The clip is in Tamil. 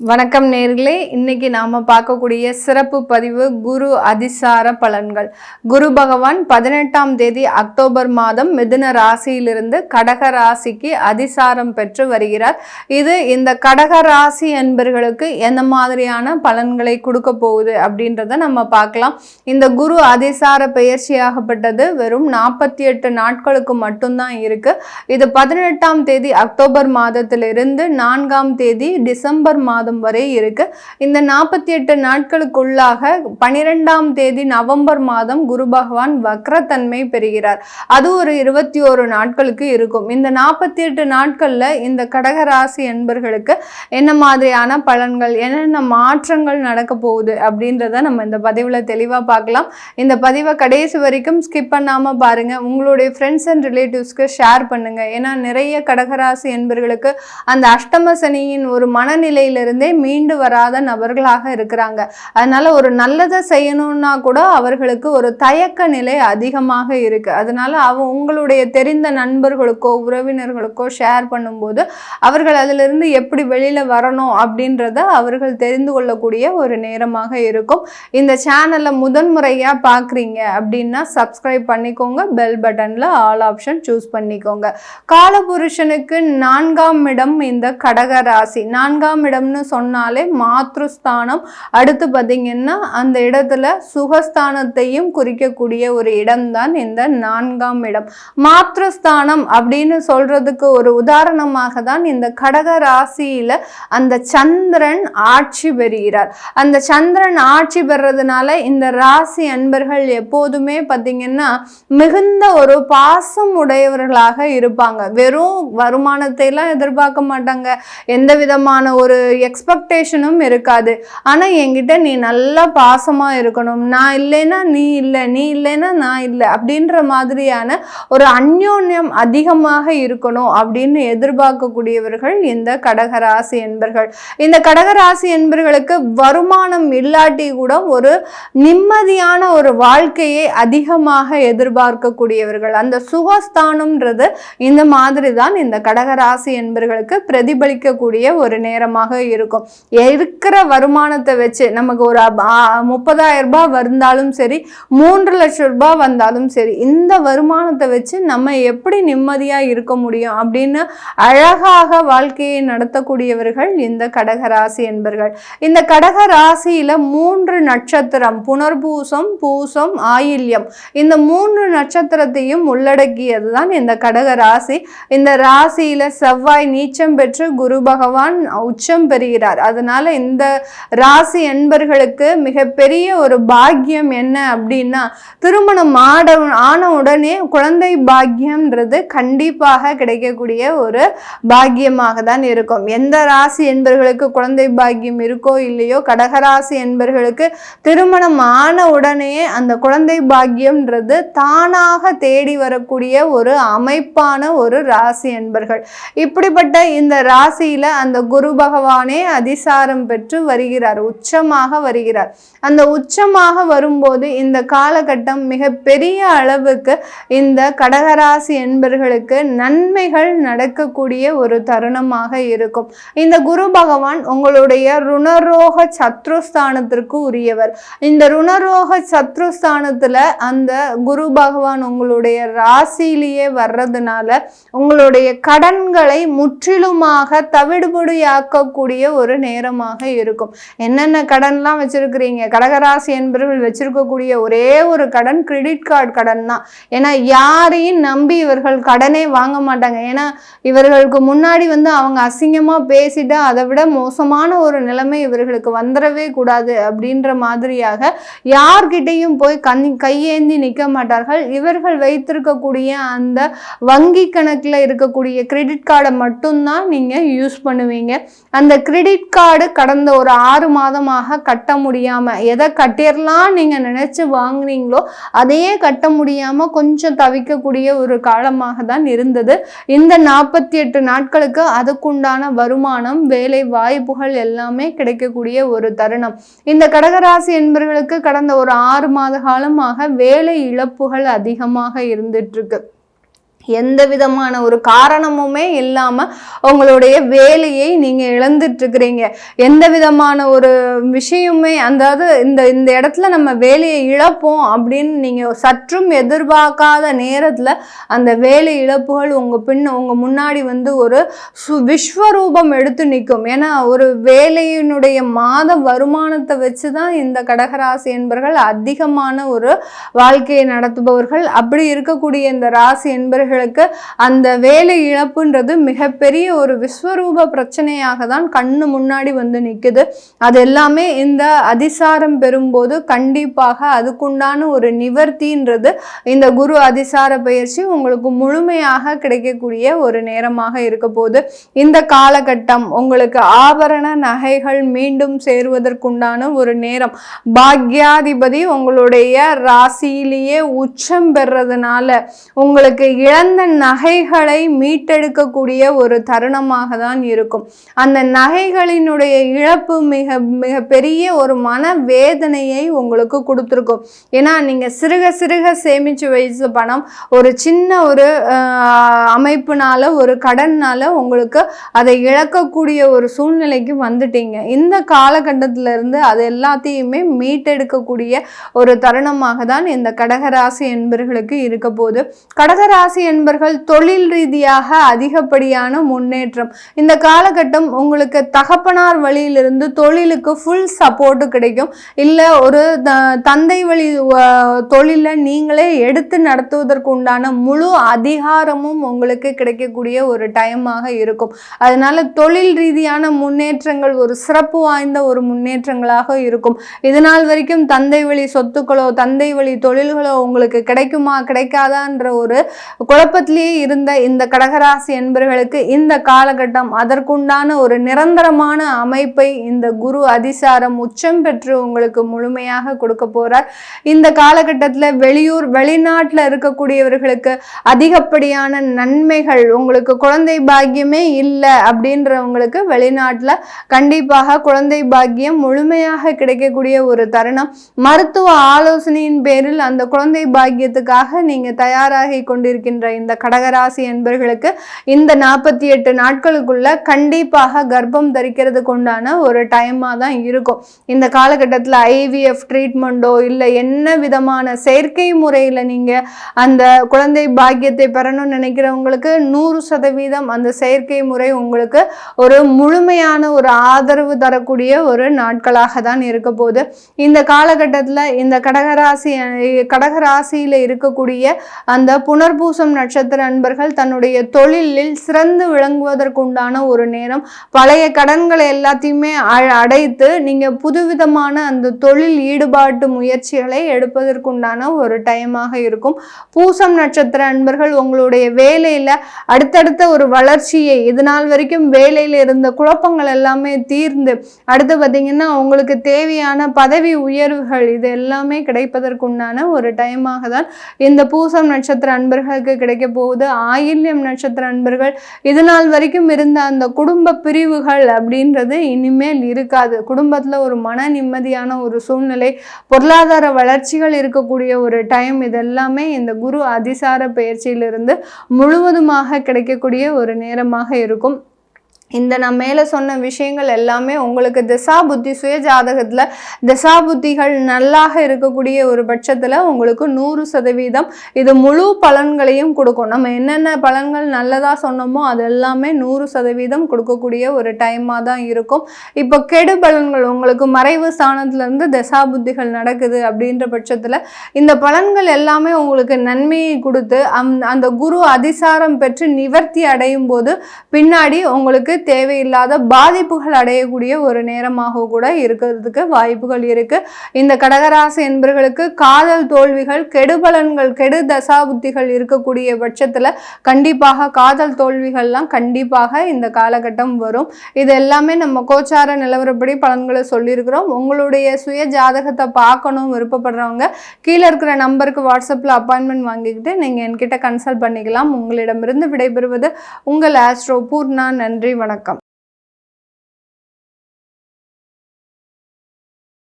வணக்கம் நேர்களே. இன்னைக்கு நாம் பார்க்கக்கூடிய சிறப்பு பதிவு குரு அதிசார பலன்கள். குரு பகவான் பதினெட்டாம் தேதி அக்டோபர் மாதம் மிதுன ராசியிலிருந்து கடக ராசிக்கு அதிசாரம் பெற்று வருகிறார். இது இந்த கடக ராசி என்பர்களுக்கு எந்த மாதிரியான பலன்களை கொடுக்க போகுது அப்படின்றத நம்ம பார்க்கலாம். இந்த குரு அதிசார பெயர்ச்சியாகப்பட்டது வெறும் நாற்பத்தி எட்டு நாட்களுக்கு மட்டும்தான் இருக்குது இது பதினெட்டாம் தேதி அக்டோபர் மாதத்திலிருந்து நான்காம் தேதி டிசம்பர் மாதம் வரை இருக்கு. இந்த நாற்பத்தி எட்டு நாட்களுக்குள்ளாக பனிரெண்டாம் தேதி நவம்பர் மாதம் குரு பகவான் வக்ரத்தன்மை பெறுகிறார். அது ஒரு இருபத்தி ஒரு நாட்களுக்கு இருக்கும். இந்த நாற்பத்தி எட்டு நாட்களில் இந்த கடகராசி என்பர்களுக்கு என்ன மாதிரியான பலன்கள் என்னென்ன மாற்றங்கள் நடக்க போகுது அப்படின்றத நம்ம இந்த பதிவில் தெளிவாக பார்க்கலாம். இந்த பதிவை கடைசி வரைக்கும் ஸ்கிப் பண்ணாமல் பாருங்கள் உங்களுடைய ஃப்ரெண்ட்ஸ் அண்ட் ரிலேட்டிவ்ஸ்க்கு ஷேர் பண்ணுங்க. ஏன்னா நிறைய கடகராசி என்பர்களுக்கு அந்த அஷ்டம சனியின் ஒரு மனநிலையிலிருந்து மீண்டு வராத நபர்களாக இருக்கிறாங்க. அதனால ஒரு நல்லதை செய்யணும்னா கூட அவர்களுக்கு ஒரு தயக்க நிலை அதிகமாக இருக்கு. அதனால அவ உங்களுடைய தெரிந்த நண்பர்களுக்கோ உறவினர்களுக்கோ ஷேர் பண்ணும்போது அவர்கள் அதிலிருந்து எப்படி வெளியில வரணும் அப்படின்றத அவர்கள் தெரிந்து கொள்ளக்கூடிய ஒரு நேரமாக இருக்கும். இந்த சேனலை முதன்முறையா பார்க்குறீங்க அப்படின்னா சப்ஸ்கிரைப் பண்ணிக்கோங்க. பெல் பட்டன்ல ஆல் ஆப்ஷன் சூஸ் பண்ணிக்கோங்க. காலபுருஷனுக்கு நான்காம் இடம் இந்த கடக ராசி நான்காம் இடம்னு சொன்னாலே மாத்ருஸ்தானம். அடுத்து பார்த்தீங்கன்னா அந்த இடத்துல சுகஸ்தானத்தையும் குறிக்கக்கூடிய ஒரு இடம்தான் இந்த நான்காம் இடம். மாத்ருஸ்தானம் அப்படின்னு சொல்றதுக்கு ஒரு உதாரணமாக தான் இந்த கடக ராசியில அந்த சந்திரன் ஆட்சி பெறுகிறார். அந்த சந்திரன் ஆட்சி பெறதுனால இந்த ராசி அன்பர்கள் எப்போதுமே பார்த்தீங்கன்னா மிகுந்த ஒரு பாசம் உடையவர்களாக இருப்பாங்க. வெறும் வருமானத்தை எல்லாம் எதிர்பார்க்க மாட்டாங்க. எந்த விதமான ஒரு எக்ஸ்பெக்டேஷனும் இருக்காது. ஆனால் என்கிட்ட நீ நல்லா பாசமாக இருக்கணும். நான் இல்லைன்னா நீ இல்லை நீ இல்லைன்னா நான் இல்லை அப்படின்ற மாதிரியான ஒரு அந்யோன்யம் அதிகமாக இருக்கணும் அப்படின்னு எதிர்பார்க்கக்கூடியவர்கள் இந்த கடகராசி என்பர்கள். இந்த கடகராசி என்பர்களுக்கு வருமானம் இல்லாட்டி கூட ஒரு நிம்மதியான ஒரு வாழ்க்கையை அதிகமாக எதிர்பார்க்கக்கூடியவர்கள். அந்த சுகஸ்தானம்ன்றது இந்த மாதிரி தான் இந்த கடகராசி என்பர்களுக்கு பிரதிபலிக்கக்கூடிய ஒரு நேரமாக இருக்கும். இருக்கிற வருமானத்தை வச்சு நமக்கு ஒரு முப்பதாயிரம் ரூபாய் வந்தாலும் சரி மூன்று லட்சம் ரூபாய் வந்தாலும் சரி இந்த வருமானத்தை வச்சு நம்ம எப்படி நிம்மதியாக இருக்க முடியும் அப்படின்னு அழகாக வாழ்க்கையை நடத்தக்கூடியவர்கள் இந்த கடகராசி என்பர்கள். இந்த கடகராசியில மூன்று நட்சத்திரம் புனர்பூசம் பூசம் ஆயில்யம். இந்த மூன்று நட்சத்திரத்தையும் உள்ளடக்கியது தான் இந்த கடக ராசி இந்த ராசியில செவ்வாய் நீச்சம் பெற்று குரு பகவான் உச்சம் பெறுகிறார் அதனால இந்த ராசி என்பர்களுக்கு மிகப்பெரிய ஒரு பாக்கியம் என்ன அப்படின்னா திருமணம் ஆட ஆன உடனே குழந்தை பாக்கியம்ன்றது கண்டிப்பாக கிடைக்கக்கூடிய ஒரு பாக்கியமாக தான் இருக்கும். எந்த ராசி என்பர்களுக்கு குழந்தை பாக்கியம் இருக்கோ இல்லையோ கடகராசி என்பர்களுக்கு திருமணம் ஆன உடனே அந்த குழந்தை பாக்கியம்ன்றது தானாக தேடி வரக்கூடிய ஒரு அமைப்பான ஒரு ராசி என்பர்கள். இப்படிப்பட்ட இந்த ராசியில அந்த குரு பகவானே அதிசாரம் பெற்று வருகிறார் உச்சமாக வருகிறார். அந்த உச்சமாக வரும்போது இந்த காலகட்டம் மிக பெரிய அளவுக்கு இந்த கடகராசி என்பர்களுக்கு நன்மைகள் நடக்கக்கூடிய ஒரு தருணமாக இருக்கும். இந்த குரு பகவான் உங்களுடைய ருணரோக சத்ருஸ்தானத்திற்கு உரியவர். இந்த ருணரோக சத்ருஸ்தானத்துல அந்த குரு பகவான் உங்களுடைய ராசியிலேயே வர்றதுனால உங்களுடைய கடன்களை முற்றிலுமாக தவிடுபடியாக்கக்கூடிய ஒரு நேரமாக இருக்கும். என்னென்ன கடன்லாம் வச்சிருக்கிறீங்க? கடகராசி என்பவர்கள் வச்சிருக்கக்கூடிய ஒரே ஒரு கடன் கிரெடிட் கார்டு கடன் தான் ஏன்னா யாரையும் நம்பி இவர்கள் கடனே வாங்க மாட்டாங்க. ஏன்னா இவர்களுக்கு முன்னாடி வந்து அவங்க அசிங்கமா பேசிட்டு அதை விட மோசமான ஒரு நிலைமை இவர்களுக்கு வந்துடவே கூடாது அப்படின்ற மாதிரியாக யார்கிட்டையும் போய் கண் கையேந்தி நிற்க மாட்டார்கள். இவர்கள் வைத்திருக்கக்கூடிய அந்த வங்கி கணக்கில் இருக்கக்கூடிய கிரெடிட் கார்டை மட்டும்தான் நீங்கள் யூஸ் பண்ணுவீங்க. அந்த கிரெடிட் கிரெடிட் கார்டு கடந்த ஒரு ஆறு மாதமாக கட்ட முடியாமல் எதை கட்டிடலாம் நீங்கள் நினச்சி வாங்குனீங்களோ அதையே கட்ட முடியாமல் கொஞ்சம் தவிக்கக்கூடிய ஒரு காலமாக தான் இருந்தது. இந்த நாற்பத்தி எட்டு நாட்களுக்கு அதுக்குண்டான வருமானம் வேலை வாய்ப்புகள் எல்லாமே கிடைக்கக்கூடிய ஒரு தருணம். இந்த கடகராசி என்பவர்களுக்கு கடந்த ஒரு ஆறு மாத காலமாக வேலை இழப்புகள் அதிகமாக இருந்துட்டு இருக்கு. எந்த விதமான ஒரு காரணமுமே இல்லாமல் உங்களுடைய வேலையை நீங்கள் இழந்துட்டுருக்கிறீங்க. எந்த விதமான ஒரு விஷயமே அதாவது இந்த இந்த இடத்துல நம்ம வேலையை இழப்போம் அப்படின்னு நீங்கள் சற்றும் எதிர்பார்க்காத நேரத்தில் அந்த வேலை இழப்புகள் உங்கள் பின் உங்கள் முன்னாடி வந்து ஒரு சு விஸ்வரூபம் எடுத்து நிற்கும். ஏன்னா ஒரு வேலையினுடைய மாத வருமானத்தை வச்சு தான் இந்த கடகராசி என்பர்கள் அதிகமான ஒரு வாழ்க்கையை நடத்துபவர்கள். அப்படி இருக்கக்கூடிய இந்த ராசி என்பர்கள் அவர்களுக்கு அந்த வேலை இழப்புன்றது மிகப்பெரிய ஒரு விஸ்வரூப பிரச்சனையாக தான் கண்ணு முன்னாடி வந்து நிற்குது அது எல்லாமே இந்த அதிசாரம் பெறும்போது கண்டிப்பாக அதுக்குண்டான ஒரு நிவர்த்தின்றது இந்த குரு அதிசார பயிற்சி உங்களுக்கு முழுமையாக கிடைக்கக்கூடிய ஒரு நேரமாக இருக்க போது இந்த காலகட்டம் உங்களுக்கு ஆபரண நகைகள் மீண்டும் சேருவதற்குண்டான ஒரு நேரம். பாக்யாதிபதி உங்களுடைய ராசியிலேயே உச்சம் பெறதுனால உங்களுக்கு இழந்த இழந்த நகைகளை மீட்டெடுக்கக்கூடிய ஒரு தருணமாக தான் இருக்கும். அந்த நகைகளினுடைய இழப்பு மிக மிக பெரிய ஒரு மன வேதனையை உங்களுக்கு கொடுத்துருக்கும். ஏன்னா நீங்கள் சிறுக சிறுக சேமித்து வைத்த பணம் ஒரு சின்ன ஒரு அமைப்புனால ஒரு கடன்னால உங்களுக்கு அதை இழக்கக்கூடிய ஒரு சூழ்நிலைக்கு வந்துட்டீங்க. இந்த காலகட்டத்திலிருந்து இருந்து அது எல்லாத்தையுமே மீட்டெடுக்கக்கூடிய ஒரு தருணமாக தான் இந்த கடகராசி என்பர்களுக்கு இருக்க போது கடகராசி என்பர்கள் தொழில் ரீதியாக அதிகப்படியான முன்னேற்றம். இந்த காலகட்டம் உங்களுக்கு தகப்பனார் வழியிலிருந்து தொழிலுக்கு ஃபுல் சப்போர்ட்டு கிடைக்கும். இல்லை ஒரு தந்தை வழி தொழிலை நீங்களே எடுத்து நடத்துவதற்கு உண்டான முழு அதிகாரமும் உங்களுக்கு கிடைக்கக்கூடிய ஒரு டைமாக இருக்கும். அதனால தொழில் ரீதியான முன்னேற்றங்கள் ஒரு சிறப்பு வாய்ந்த ஒரு முன்னேற்றங்களாக இருக்கும். இதனால் வரைக்கும் தந்தை வழி சொத்துக்களோ தந்தை வழி தொழில்களோ உங்களுக்கு கிடைக்குமா கிடைக்காதான்ற ஒரு குழப்பத்திலேயே இருந்த இந்த கடகராசி என்பர்களுக்கு இந்த காலகட்டம் அதற்குண்டான ஒரு நிரந்தரமான அமைப்பை இந்த குரு அதிசாரம் உச்சம் பெற்று உங்களுக்கு முழுமையாக கொடுக்க போறார். இந்த காலகட்டத்தில் வெளியூர் வெளிநாட்டில் இருக்கக்கூடியவர்களுக்கு அதிகப்படியான நன்மைகள் உங்களுக்கு குழந்தை பாக்கியமே இல்லை அப்படின்றவங்களுக்கு வெளிநாட்டில் கண்டிப்பாக குழந்தை பாக்கியம் முழுமையாக கிடைக்கக்கூடிய ஒரு தருணம். மருத்துவ ஆலோசனையின் பேரில் அந்த குழந்தை பாக்கியத்துக்காக நீங்கள் தயாராகி கொண்டிருக்கின்ற இந்த கடகராசி என்பர்களுக்கு இந்த நாற்பத்தி எட்டு நாட்களுக்குள்ள கண்டிப்பாக கர்ப்பம் தரிக்கிறதுக்கு உண்டான ஒரு டைமாக தான் இருக்கும். இந்த காலகட்டத்தில் ஐவிஎஃப் ட்ரீட்மெண்ட்டோ இல்லை என்ன விதமான செயற்கை முறையில் நீங்கள் அந்த குழந்தை பாக்கியத்தை பெறணும்னு நினைக்கிறவங்களுக்கு நூறு சதவீதம் அந்த செயற்கை முறை உங்களுக்கு ஒரு முழுமையான ஒரு ஆதரவு தரக்கூடிய ஒரு நாட்களாக தான் இருக்க போகுது. இந்த காலகட்டத்தில் இந்த கடகராசி கடகராசியில் இருக்கக்கூடிய அந்த புனர்பூசம் நட்சத்திர நண்பர்கள் தன்னுடைய தொழிலில் சிறந்து விளங்குவதற்குண்டான ஒரு நேரம். பழைய கடன்களை எல்லாத்தையுமே அடைத்து நீங்கள் புதுவிதமான அந்த தொழில் ஈடுபாட்டு முயற்சிகளை எடுப்பதற்குண்டான ஒரு டைமாக இருக்கும். பூசம் நட்சத்திர அன்பர்கள் உங்களுடைய வேலையில் அடுத்தடுத்த ஒரு வளர்ச்சியை இது நாள் வரைக்கும் வேலையில் இருந்த குழப்பங்கள் எல்லாமே தீர்ந்து அடுத்து பார்த்தீங்கன்னா உங்களுக்கு தேவையான பதவி உயர்வுகள் இது எல்லாமே கிடைப்பதற்குண்டான ஒரு டைமாக தான் இந்த பூசம் நட்சத்திர அன்பர்களுக்கு கிடைக்க போகுது. ஆயில்யம் நட்சத்திர அன்பர்கள் இது நாள் வரைக்கும் இருந்த அந்த குடும்ப பிரிவுகள் அப்படின்றது இனிமேல் இருக்காது. குடும்பத்தில் ஒரு மன நிம்மதியான ஒரு சூழ்நிலை பொருளாதார வளர்ச்சிகள் இருக்கக்கூடிய ஒரு டைம் இதெல்லாமே இந்த குரு அதிசார பயிற்சியிலிருந்து முழுவதுமாக கிடைக்கக்கூடிய ஒரு நேரமாக இருக்கும். இந்த நான் மேலே சொன்ன விஷயங்கள் எல்லாமே உங்களுக்கு திசா புத்தி சுய ஜாதகத்தில் திசா புத்திகள் நல்லாக இருக்கக்கூடிய ஒரு பட்சத்தில் உங்களுக்கு நூறு சதவீதம் இது முழு பலன்களையும் கொடுக்கும். நம்ம என்னென்ன பலன்கள் நல்லதாக சொன்னோமோ அது எல்லாமே நூறு சதவீதம் கொடுக்கக்கூடிய ஒரு டைமாக தான் இருக்கும். இப்போ கெடு பலன்கள் உங்களுக்கு மறைவு ஸ்தானத்துலேருந்து திசா புத்திகள் நடக்குது அப்படின்ற பட்சத்தில் இந்த பலன்கள் எல்லாமே உங்களுக்கு நன்மையை கொடுத்து அந்த குரு அதிசாரம் பெற்று நிவர்த்தி அடையும் போது பின்னாடி உங்களுக்கு தேவையில்லாத பாதிப்புகள் அடையக்கூடிய ஒரு நேரமாக கூட இருக்கிறதுக்கு வாய்ப்புகள் இருக்கு. இந்த கடகராசி என்பர்களுக்கு காதல் தோல்விகள் கெடுபலன்கள் கெடு தசாபுத்திகள் இருக்கக்கூடிய பட்சத்தில் கண்டிப்பாக காதல் தோல்விகள்லாம் கண்டிப்பாக இந்த காலகட்டம் வரும். இது எல்லாமே நம்ம கோச்சார நிலவரப்படி பலன்களை சொல்லியிருக்கிறோம். உங்களுடைய சுய ஜாதகத்தை பார்க்கணும் விருப்பப்படுறவங்க கீழே இருக்கிற நம்பருக்கு வாட்ஸ்அப்பில் அப்பாயின்மெண்ட் வாங்கிக்கிட்டு நீங்கள் என்கிட்ட கன்சல்ட் பண்ணிக்கலாம். உங்களிடமிருந்து விடைபெறுவது உங்கள் ஆஸ்ட்ரோ பூர்ணா. நன்றி வணக்கம். வணக்கம்.